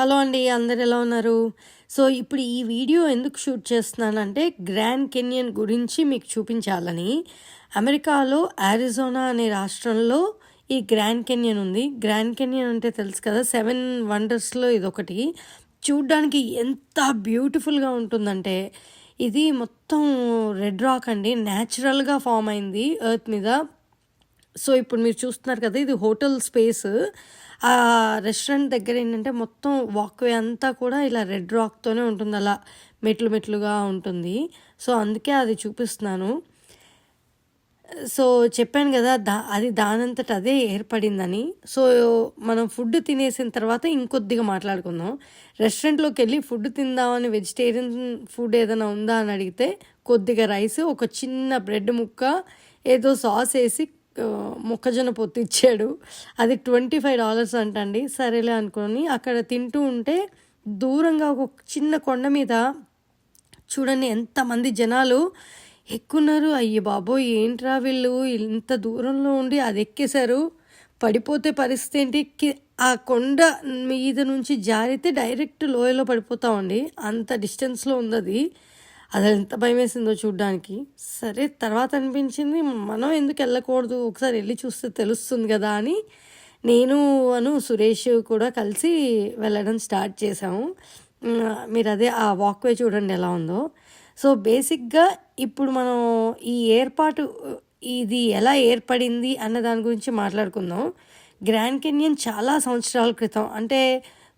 Hello అండి అందరు ఎలా ఉన్నారు? సో ఇప్పుడు ఈ వీడియో ఎందుకు షూట్ చేస్తున్నానంటే గ్రాండ్ కెన్యన్ గురించి మీకు చూపించాలని. అమెరికాలో ఆరిజోనా అనే రాష్ట్రంలో ఈ గ్రాండ్ కెన్యన్ ఉంది. గ్రాండ్ కెన్యన్ అంటే తెలుసు కదా సెవెన్ వండర్స్లో ఇదొకటి. చూడ్డానికి ఎంత బ్యూటిఫుల్గా ఉంటుందంటే ఇది మొత్తం రెడ్ రాక్ అండి. న్యాచురల్గా ఫామ్ అయింది ఎర్త్ మీద. సో ఇప్పుడు మీరు చూస్తున్నారు కదా ఇది హోటల్ స్పేస్. ఆ రెస్టారెంట్ దగ్గర ఏంటంటే మొత్తం వాక్వే అంతా కూడా ఇలా రెడ్ రాక్తోనే ఉంటుంది అలా మెట్లు మెట్లుగా ఉంటుంది. సో అందుకే అది చూపిస్తున్నాను. సో చెప్పాను కదా దా అది దానంతట అదే ఏర్పడిందని. సో మనం ఫుడ్ తినేసిన తర్వాత ఇంకొద్దిగా మాట్లాడుకుందాం. రెస్టారెంట్లోకి వెళ్ళి ఫుడ్ తిందామని వెజిటేరియన్ ఫుడ్ ఏదైనా ఉందా అని అడిగితే కొద్దిగా రైస్ ఒక చిన్న బ్రెడ్ ముక్క ఏదో సాస్ వేసి మొక్కజొన్న పొత్తు ఇచ్చాడు. అది ట్వంటీ ఫైవ్ డాలర్స్ అంటండి. సరేలే అనుకొని అక్కడ తింటూ ఉంటే దూరంగా ఒక చిన్న కొండ మీద చూడండి ఎంతమంది జనాలు ఎక్కున్నారు. అయ్యి బాబోయ్ ఏంట్రా వీళ్ళు? ఇంత దూరంలో ఉండి అది ఎక్కేశారు. పడిపోతే పరిస్థితి ఏంటి? ఆ కొండ మీద నుంచి జారితే డైరెక్ట్ లోయలో పడిపోతామండి అంత డిస్టెన్స్లో ఉంది అది. అది ఎంత భయం వేసిందో చూడ్డానికి. సరే తర్వాత అనిపించింది మనం ఎందుకు వెళ్ళకూడదు? ఒకసారి వెళ్ళి చూస్తే తెలుస్తుంది కదా అని నేను అను సురేష్ కూడా కలిసి వెళ్ళడం స్టార్ట్ చేసాము మీరు అదే ఆ వాక్వే చూడండి ఎలా ఉందో. సో బేసిక్గా ఇప్పుడు మనం ఈ ఏర్పాటు ఇది ఎలా ఏర్పడింది అన్న దాని గురించి మాట్లాడుకుందాం. గ్రాండ్ కెన్యన్ చాలా సంవత్సరాల క్రితం అంటే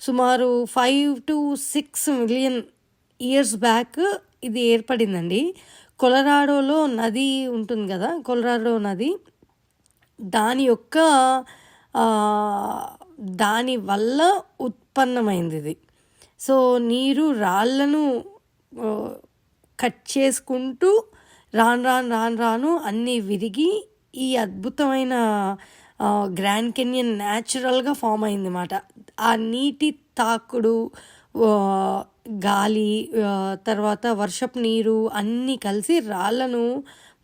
సుమారు five to six million years back ఇది ఏర్పడిందండి. కొలరాడోలో నది ఉంటుంది కదా కొలరాడో నది. దాని యొక్క దాని వల్ల ఉత్పన్నమైంది ఇది. సో నీరు రాళ్ళను కట్ చేసుకుంటూ రాను రాను రాను రాను అన్నీ విరిగి ఈ అద్భుతమైన గ్రాండ్ కెన్యన్ న్యాచురల్గా ఫామ్ అయింది అన్నమాట ఆ నీటి తాకుడు గాలి తర్వాత వర్షపు నీరు అన్నీ కలిసి రాళ్ళను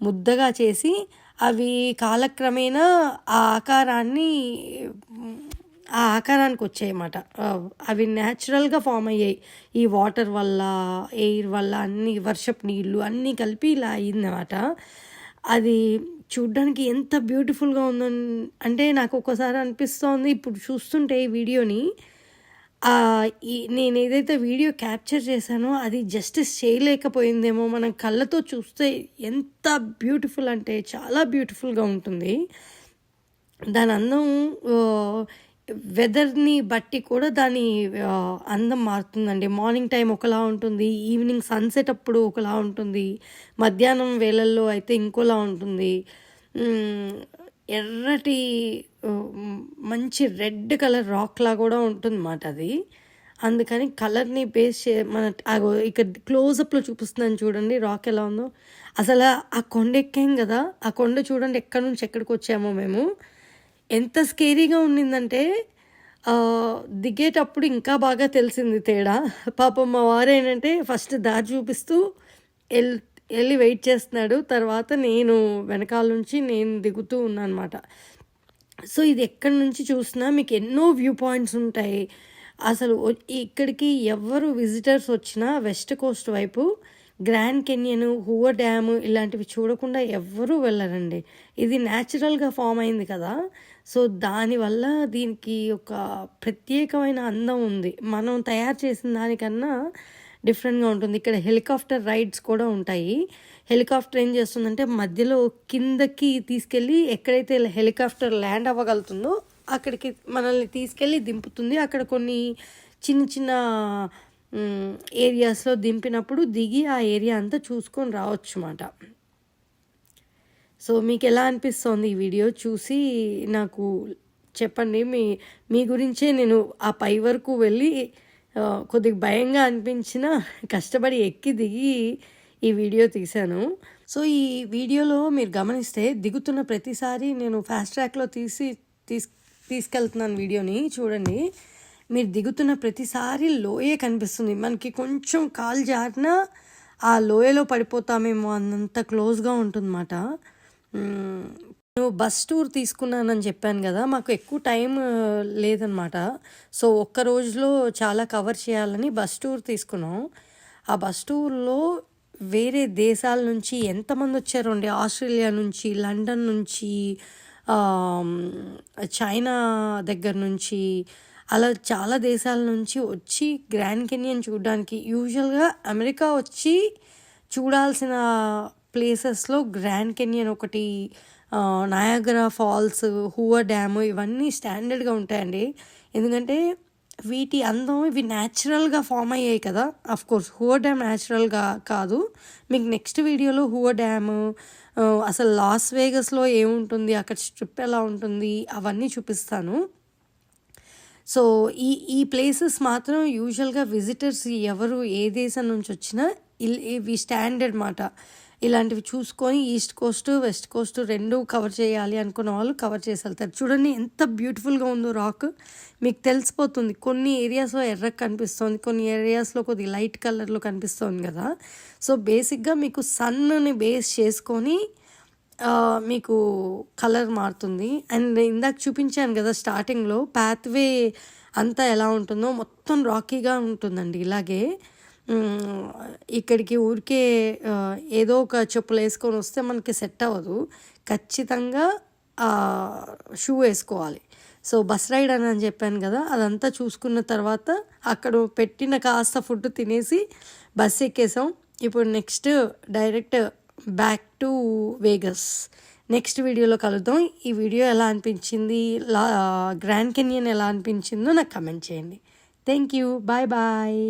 ముద్దగా చేసి అవి కాలక్రమేణా ఆ ఆకారాన్ని ఆ ఆకారానికి వచ్చాయి అన్నమాట అవి న్యాచురల్గా ఫామ్ అయ్యాయి. ఈ వాటర్ వల్ల ఎయిర్ వల్ల అన్ని వర్షపు నీళ్ళు అన్నీ కలిపి ఇలా అయిందన్నమాట అది చూడ్డానికి ఎంత బ్యూటిఫుల్గా ఉందో అంటే నాకు ఒక్కోసారి అనిపిస్తోంది. ఇప్పుడు చూస్తుంటే ఈ వీడియోని ఈ నేను ఏదైతే వీడియో క్యాప్చర్ చేశానో అది జస్టిస్ చేయలేకపోయిందేమో మనం కళ్ళతో చూస్తే ఎంత బ్యూటిఫుల్ అంటే చాలా బ్యూటిఫుల్గా ఉంటుంది. దాని అందం వెదర్ని బట్టి కూడా దాని అందం మారుతుందండి. మార్నింగ్ టైం ఒకలా ఉంటుంది ఈవినింగ్ సన్సెట్ అప్పుడు ఒకలా ఉంటుంది మధ్యాహ్నం వేళల్లో అయితే ఇంకోలా ఉంటుంది. ఎర్రటి మంచి రెడ్ కలర్ రాక్లా కూడా ఉంటుందన్నమాట అది. అందుకని కలర్ని బేస్ చే మన ఇక్కడ క్లోజప్లో చూపిస్తున్నాను చూడండి రాక్ ఎలా ఉందో. అసలు ఆ కొండ ఎక్కాం కదా ఆ కొండ చూడండి ఎక్కడి నుంచి ఎక్కడికి వచ్చామో మేము. ఎంత స్కేరీగా ఉండిందంటే దిగేటప్పుడు ఇంకా బాగా తెలిసింది తేడా. పాపం మా వారు ఏంటంటే ఫస్ట్ దారి చూపిస్తూ ఎల్ వెళ్ళి వెయిట్ చేస్తున్నాడు. తర్వాత నేను వెనకాల నుంచి నేను దిగుతూ ఉన్నాను అనమాట సో ఇది ఎక్కడి నుంచి చూసినా మీకు ఎన్నో వ్యూ పాయింట్స్ ఉంటాయి. అసలు ఇక్కడికి ఎవరు విజిటర్స్ వచ్చినా వెస్ట్ కోస్ట్ వైపు గ్రాండ్ కెన్యన్ హువర్ డ్యామ్ ఇలాంటివి చూడకుండా ఎవ్వరూ వెళ్ళరండి. ఇది న్యాచురల్గా ఫామ్ అయింది కదా. సో దానివల్ల దీనికి ఒక ప్రత్యేకమైన అందం ఉంది. మనం తయారు చేసిన దానికన్నా డిఫరెంట్గా ఉంటుంది. ఇక్కడ హెలికాప్టర్ రైడ్స్ కూడా ఉంటాయి. హెలికాప్టర్ ఏం చేస్తుందంటే మధ్యలో కిందకి తీసుకెళ్ళి ఎక్కడైతే హెలికాప్టర్ ల్యాండ్ అవ్వగలుగుతుందో అక్కడికి మనల్ని తీసుకెళ్ళి దింపుతుంది. అక్కడ కొన్ని చిన్న చిన్న ఏరియాస్లో దింపినప్పుడు దిగి ఆ ఏరియా అంతా చూసుకొని రావచ్చు అన్నమాట సో మీకు ఎలా అనిపిస్తోంది ఈ వీడియో చూసి నాకు చెప్పండి. మీ మీ గురించే నేను ఆ పై వరకు వెళ్ళి కొద్దిగా భయంగా అనిపించిన కష్టపడి ఎక్కి దిగి ఈ వీడియో తీశాను. సో ఈ వీడియోలో మీరు గమనిస్తే దిగుతున్న ప్రతిసారి నేను ఫాస్ట్ ట్రాక్లో తీసి తీస్ తీసుకెళ్తున్నాను వీడియోని. చూడండి. మీరు దిగుతున్న ప్రతిసారి లోయే కనిపిస్తుంది. మనకి కొంచెం కాలు జారినా ఆ లోయలో పడిపోతామేమో అన్నంత క్లోజ్గా ఉంటుందన్నమాట. నేను బస్ టూర్ తీసుకున్నానని చెప్పాను కదా మాకు ఎక్కువ టైం లేదనమాట సో ఒక్క రోజులో చాలా కవర్ చేయాలని బస్ టూర్ తీసుకున్నాం. ఆ బస్ టూర్లో వేరే దేశాల నుంచి ఎంతమంది వచ్చారో అండి? ఆస్ట్రేలియా నుంచి లండన్ నుంచి చైనా దగ్గర నుంచి అలా చాలా దేశాల నుంచి వచ్చి గ్రాండ్ కెనియన్ చూడడానికి. యూజువల్గా అమెరికా వచ్చి చూడాల్సిన ప్లేసెస్లో గ్రాండ్ కెనియన్ ఒకటి Niagara Niagara Falls Hoover Dam ఇవన్నీ స్టాండర్డ్గా ఉంటాయండి. ఎందుకంటే వీటి అందం ఇవి న్యాచురల్గా ఫామ్ అయ్యాయి కదా. అఫ్ కోర్స్ హూవర్ డ్యామ్ న్యాచురల్గా కాదు. మీకు నెక్స్ట్ వీడియోలో హూవర్ డ్యామ్ అసలు లాస్ వేగస్లో ఏముంటుంది అక్కడ స్ట్రిప్ ఎలా ఉంటుంది అవన్నీ చూపిస్తాను. సో ఈ ఈ ప్లేసెస్ మాత్రం యూజువల్గా విజిటర్స్ ఎవరు ఏ దేశం నుంచి వచ్చినా ఇవి స్టాండర్డ్ మాట. ఇలాంటివి చూసుకొని ఈస్ట్ కోస్ట్ వెస్ట్ కోస్ట్ రెండు కవర్ చేయాలి అనుకున్న వాళ్ళు కవర్ చేసి వెళ్తారు. చూడండి ఎంత బ్యూటిఫుల్గా ఉందో రాక్. మీకు తెలిసిపోతుంది కొన్ని ఏరియాస్లో ఎర్ర కనిపిస్తుంది కొన్ని ఏరియాస్లో కొద్దిగా లైట్ కలర్లో కనిపిస్తుంది కదా. సో బేసిక్గా మీకు సన్ని బేస్ చేసుకొని మీకు కలర్ మారుతుంది. అండ్ ఇందాక చూపించాను కదా స్టార్టింగ్లో పాత్వే అంతా ఎలా ఉంటుందో మొత్తం రాకీగా ఉంటుందండి ఇలాగే. ఇక్కడికి ఊరికే ఏదో ఒక చెప్పులు వేసుకొని వస్తే మనకి సెట్ అవ్వదు. ఖచ్చితంగా షూ వేసుకోవాలి. సో బస్ రైడ్ అని అని చెప్పాను కదా అదంతా చూసుకున్న తర్వాత అక్కడ పెట్టిన కాస్త ఫుడ్ తినేసి బస్ ఎక్కేసాం. ఇప్పుడు next direct back to Vegas. Next వీడియోలో కలుద్దాం. ఈ వీడియో ఎలా అనిపించింది? లా గ్రాండ్ కెనియన్ ఎలా అనిపించిందో నాకు కమెంట్ చేయండి. Thank you. Bye bye.